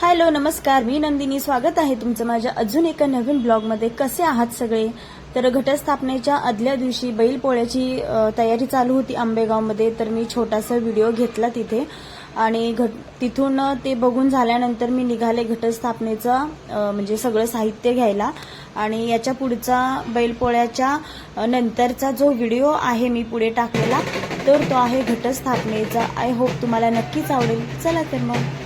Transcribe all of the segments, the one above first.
Hello नमस्कार. मी नंदिनी. स्वागत आहे तुमचं माझ्या अजून एका नवीन ब्लॉगमध्ये. कसे आहात सगळे? तर घटस्थापनेच्या आदल्या दिवशी बैलपोळ्याची तयारी चालू होती आंबेगावमध्ये. तर मी छोटासा व्हिडिओ घेतला तिथे. आणि घट तिथून ते बघून झाल्यानंतर मी निघाले घटस्थापनेचा म्हणजे सगळं साहित्य घ्यायला. आणि याच्या पुढचा बैलपोळ्याच्या नंतरचा जो व्हिडिओ आहे मी पुढे टाकलेला तर तो आहे घटस्थापनेचा. आय होप तुम्हाला नक्कीच आवडेल. चला तर मग.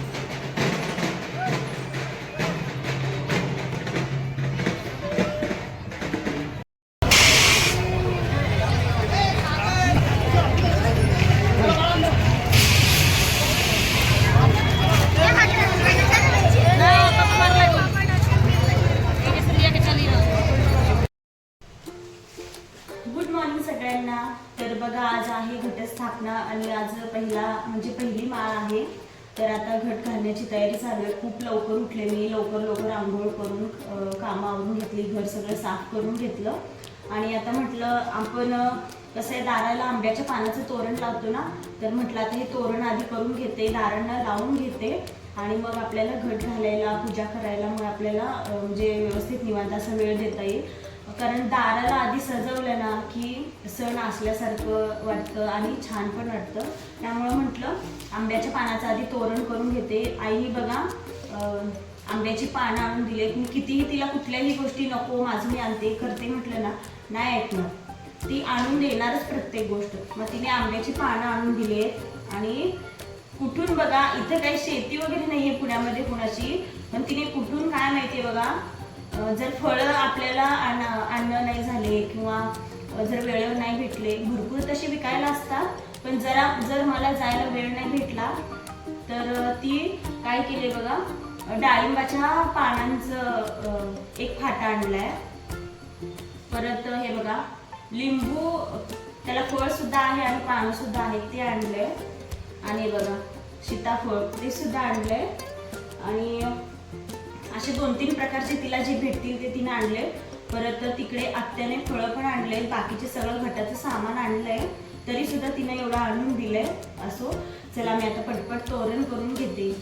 आज पहिला म्हणजे पहिली माळ आहे. तर आता घट घालण्याची तयारी चालू आहे. खूप लवकर उठले मी. लवकर लवकर आंघोळ करून कामावरून घेतली. घर सगळं साफ करून घेतलं. आणि आता म्हटलं आपण कसं आहे दाराला आंब्याच्या पानाचं तोरण लावतो ना तर म्हटलं आता हे तोरण आधी करून घेते. दारांना लावून घेते. आणि मग आपल्याला घट घालायला पूजा करायला मग आपल्याला म्हणजे व्यवस्थित निवांत असा वेळ देता येईल. कारण दाराला आधी सजवलं ना की सण असल्यासारखं वाटतं आणि छान पण वाटतं. त्यामुळं म्हटलं आंब्याच्या पानाचं आधी तोरण करून घेते. आईने बघा आंब्याची पानं आणून दिलेत. मी कितीही तिला कुठल्याही गोष्टी नको माझं मी आणते करते म्हटलं ना नाही ऐकणार. ती आणून देणारच प्रत्येक गोष्ट. मग तिने आंब्याची पानं आणून दिलेत. आणि कुठून बघा इथं काही शेती वगैरे नाहीये पुण्यामध्ये कुणाची पण तिने कुठून काय माहितीये बघा जर फळं आपल्याला आण आणणं नाही झाले किंवा जर वेळेवर नाही भेटले भरपूर तसे विकायला असतात पण जरा जर मला जायला वेळ नाही भेटला तर ती काय केली बघा डाळिंबाच्या पानांचं एक फाटा आणलाय. परत हे बघा लिंबू त्याला फळ सुद्धा आहे आणि पानं सुद्धा आहेत ते आणलंय. आणि बघा सीताफळ ते सुद्धा आणलंय. आणि असे दोन तीन प्रकारचे तिला जे भेटतील ते तिने आणले. परत तिकडे आत्याने फळं पण आणले बाकीचे सगळं घटाचं सामान आणलंय. तरी सुद्धा तिने एवढं आणून दिलंय. असो चला मी आता पटपट तोरण करून घेते.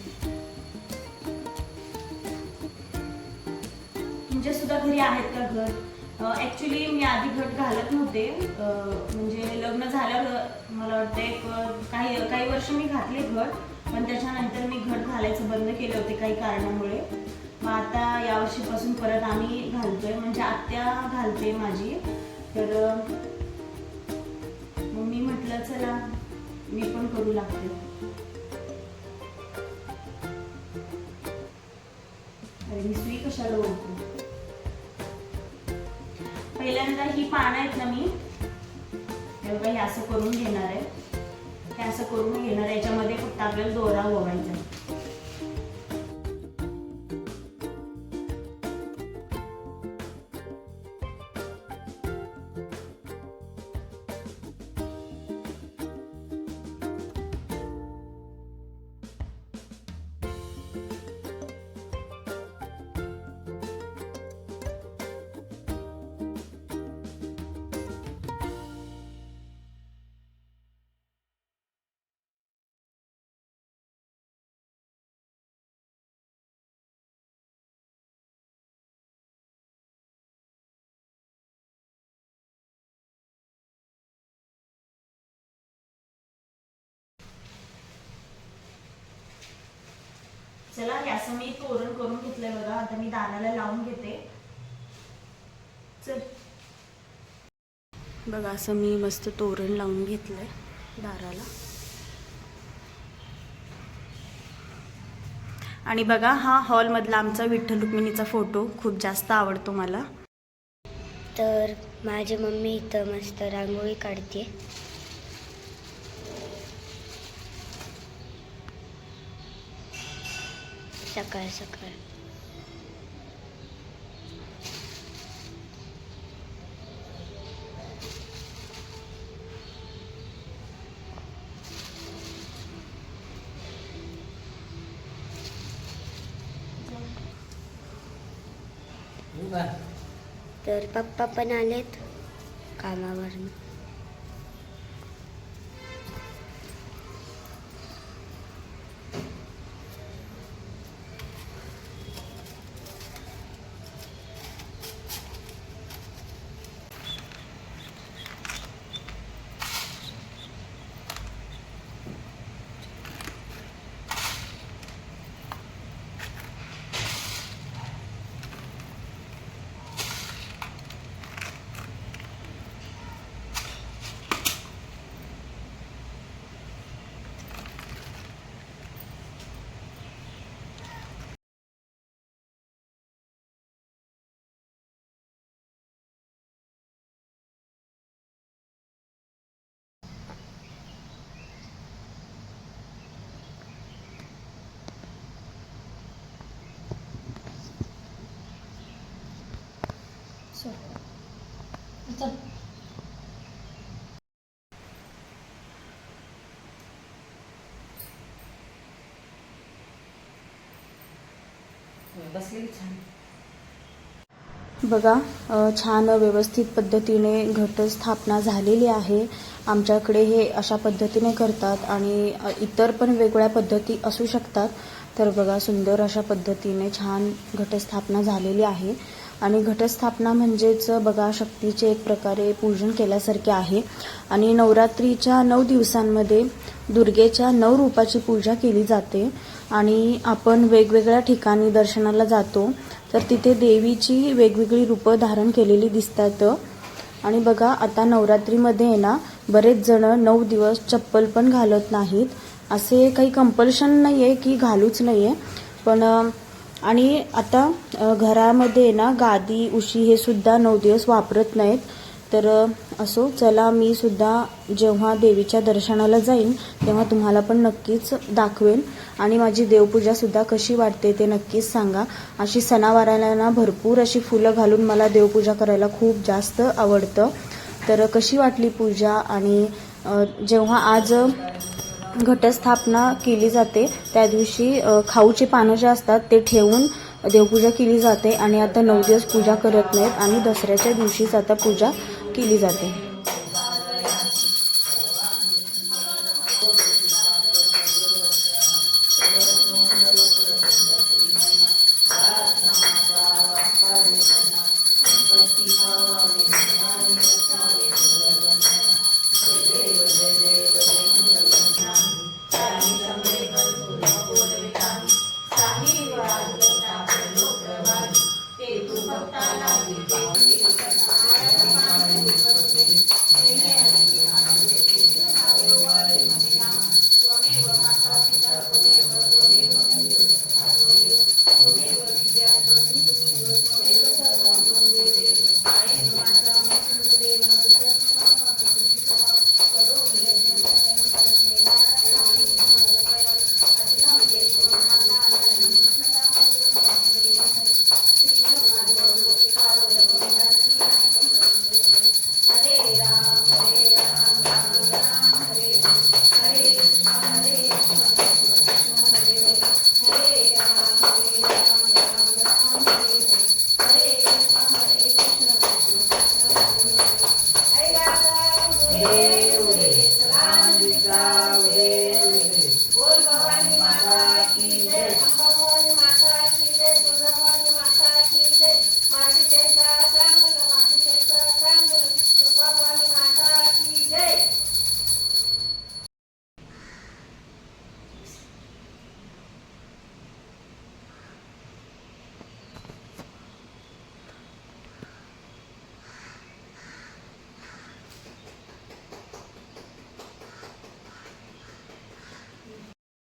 तुमच्या सुद्धा घरी आहेत का घर? ऍक्च्युली मी आधी घट घालत नव्हते. म्हणजे लग्न झाल्यावर मला वाटतं एक काही काही वर्ष मी घातले घट. पण त्याच्यानंतर मी घट घालायचं बंद केले होते काही कारणामुळे. मग आता यावर्षीपासून परत आम्ही घालतोय म्हणजे आत्या घालते माझी. तर मग मी म्हटलं चला मी पण करू लागते. अरे मी सुई कशाला ओळखू पहिल्यांदा ही पानं आहेत ना मी हे असं करून घेणार आहे. हे असं करून घेणार आहे याच्यामध्ये फक्त आपल्याला दोरा ओवायचा चला हे असं मी तोरण करून घेतलंय बघा. आता मी दाराला लावून घेते. चल. बघा असं मी मस्त तोरण लावून घेतलंय दाराला. आणि बघा हा हॉलमधला आमचा विठ्ठल रुक्मिणीचा फोटो खूप जास्त आवडतो मला. तर माझी मम्मी इथं मस्त रांगोळी काढते. सकाळ सकाळ तर पप्पा पण आलेत कामावरनं बसलेली छान बघा छान व्यवस्थित पद्धतीने घटस्थापना झालेली आहे. आमच्याकडे हे अशा पद्धतीने करतात आणि इतर पण वेगवेगळ्या पद्धती असू शकतात. तर बघा सुंदर अशा पद्धतीने छान घटस्थापना झालेली आहे. आणि घटस्थापना म्हणजेच बघा शक्तीचे एक प्रकारे पूजन केल्यासारखे आहे. आणि नवरात्रीच्या नऊ दिवसांमध्ये दुर्गेच्या नऊ रूपाची पूजा केली जाते. आणि आपण वेगवेगळ्या ठिकाणी दर्शनाला जातो तर तिथे देवीची वेगवेगळी रूपं धारण केलेली दिसतात. आणि बघा आता नवरात्रीमध्ये आहे ना बरेच जण नऊ दिवस चप्पल पण घालत नाहीत. असे काही कंपल्शन नाही आहे की घालूच नाही आहे पण आणि आता घरामध्ये आहे ना गादी उशी हे सुद्धा नऊ दिवस वापरत नाहीत. तर असो चला मी सुद्धा जेव्हा देवीच्या दर्शनाला जाईन तेव्हा तुम्हाला पण नक्कीच दाखवेन. आणि माझी देवपूजा सुद्धा कशी वाटते ते नक्कीच सांगा. अशी सणावाराला ना भरपूर अशी फुलं घालून मला देवपूजा करायला खूप जास्त आवडतं. तर कशी वाटली पूजा? आणि जेव्हा आज घटस्थापना केली जाते त्या दिवशी खाऊची पानं जे असतात ते ठेवून देवपूजा केली जाते. आणि आता नऊ दिवस पूजा करत नाहीत आणि दसऱ्याच्या दिवशीच आता पूजा केली जाते.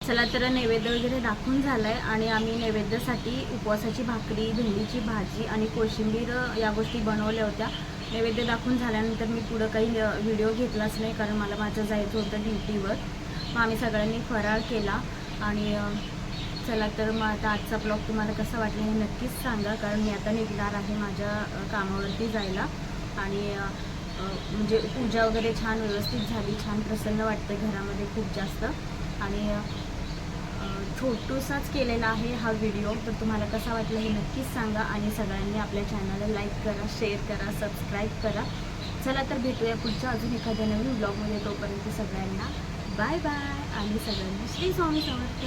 चला तर नैवेद्य वगैरे दाखवून झालाय आणि आम्ही नैवेद्यासाठी उपवासाची भाकरी भेंडीची भाजी आणि कोशिंबीर या गोष्टी बनवल्या होत्या. नैवेद्य दाखवून झाल्यानंतर मी पुढं काही व्हिडिओ घेतलाच नाही कारण मला माझं जायचं होतं ड्युटीवर. मग आम्ही सगळ्यांनी फराळ केला आणि चला तर मग आता आजचा ब्लॉग तुम्हाला कसा वाटला हे नक्कीच सांगा कारण मी आता निघणार आहे माझ्या कामावरती जायला. आणि म्हणजे पूजा वगैरे छान व्यवस्थित झाली छान प्रसन्न वाटतं घरामध्ये खूप जास्त. आणि छोटूसाच केलेला आहे हा व्हिडिओ. तर तुम्हाला कसा वाटला हे नक्कीच सांगा आणि सगळ्यांनी आपल्या चॅनलला लाईक करा शेअर करा सबस्क्राईब करा. चला तर भेटूया पुढच्या अजून एखाद्या नवीन ब्लॉगमध्ये तोपर्यंत सगळ्यांना बाय बाय आणि सगळ्यांना श्री स्वामी समर्थ.